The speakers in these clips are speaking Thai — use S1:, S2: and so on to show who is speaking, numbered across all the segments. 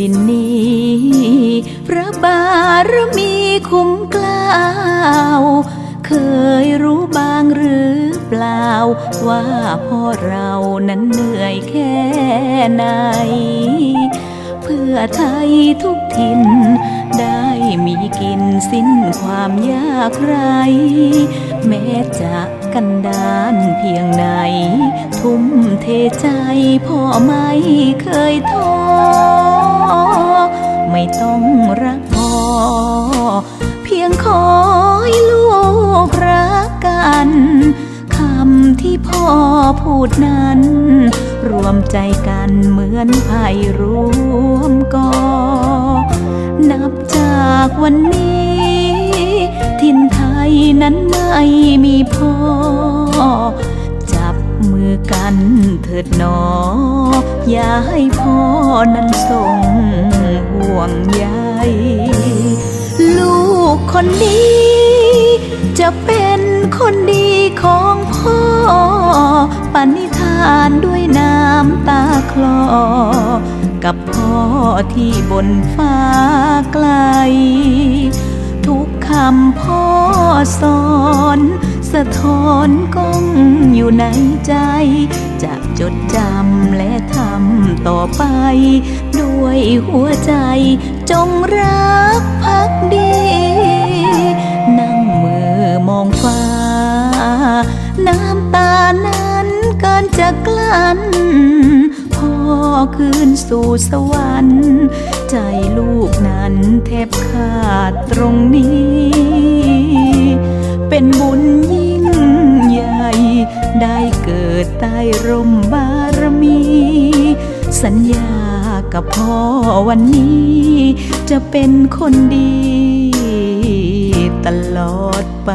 S1: ดินนี้ พระบารมีคุ้มกล้าว เคยรู้บางหรือเปล่า ว่าพ่อเรานั้นเหนื่อยแค่ไหน เพื่อไทยทุกทิน ได้มีกินสิ้นความยากไร แม้จะกันดานเพียงไหน ทุ่มเทใจพ่อไม่เคยท้อ ไม่ต้องรักพ่อเพียงขอให้ลูกรักกัน คำที่พ่อพูดนั้น รวมใจกันเหมือนไผ่รวมกอ นับจากวันนี้ถิ่นไทยนั้นไม่มีพ่อ มือกันเถิดหนอ อย่าให้พ่อนั้นส่งห่วงใยลูกคนนี้ จะเป็นคนดีของพ่อ ปณิธานด้วยน้ำตาคลอ กับพ่อที่บนฟ้าไกล ทุกคำพ่อสอน สะท้อนก้องอยู่ในใจ จะจดจำและทำต่อไป ด้วยหัวใจจงรักพักดี นั่งมือมองฟ้า น้ำตานั้นเกินจะกลั้นพ่อคืนสู่สวรรค์ ใจลูกนั้นแทบขาดตรงนี้ ได้เกิดใต้ร่มบารมี สัญญากับพ่อวันนี้ จะเป็นคนดีตลอดไป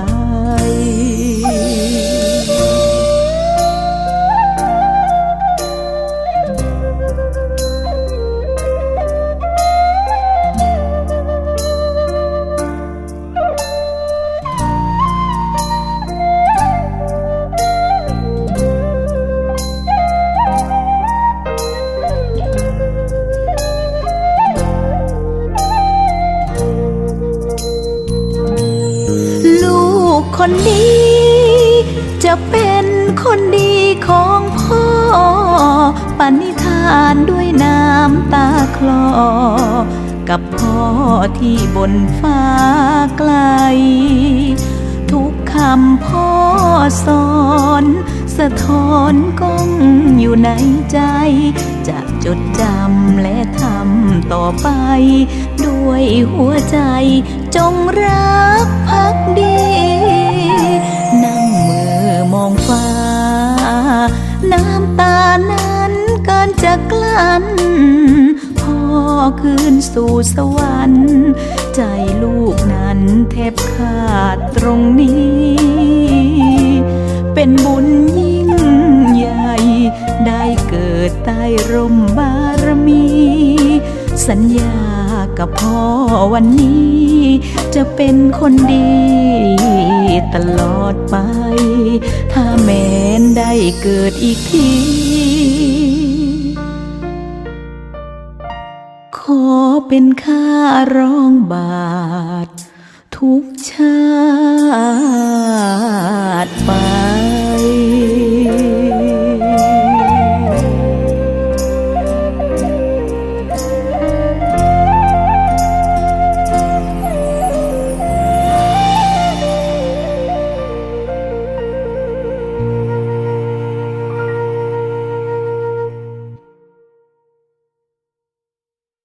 S1: คนนี้ จะเป็นคนดีของพ่อ ปณิธานด้วยน้ำตาคลอ กับพ่อที่บนฟ้าไกล ทุกคำพ่อสอน สะท้อนก้องอยู่ในใจ จะจดจำและทำต่อไป ด้วยหัวใจจงรักพักดี สู่สวรรค์ ใจลูกนั้นแทบขาดตรงนี้ เป็นบุญยิ่งใหญ่ ได้เกิดใต้ร่มบารมี สัญญากับพ่อวันนี้ จะเป็นคนดีตลอดไป ถ้าแม้นได้เกิดอีกที ขอเป็นค่ารองบาท ทุกชาติไป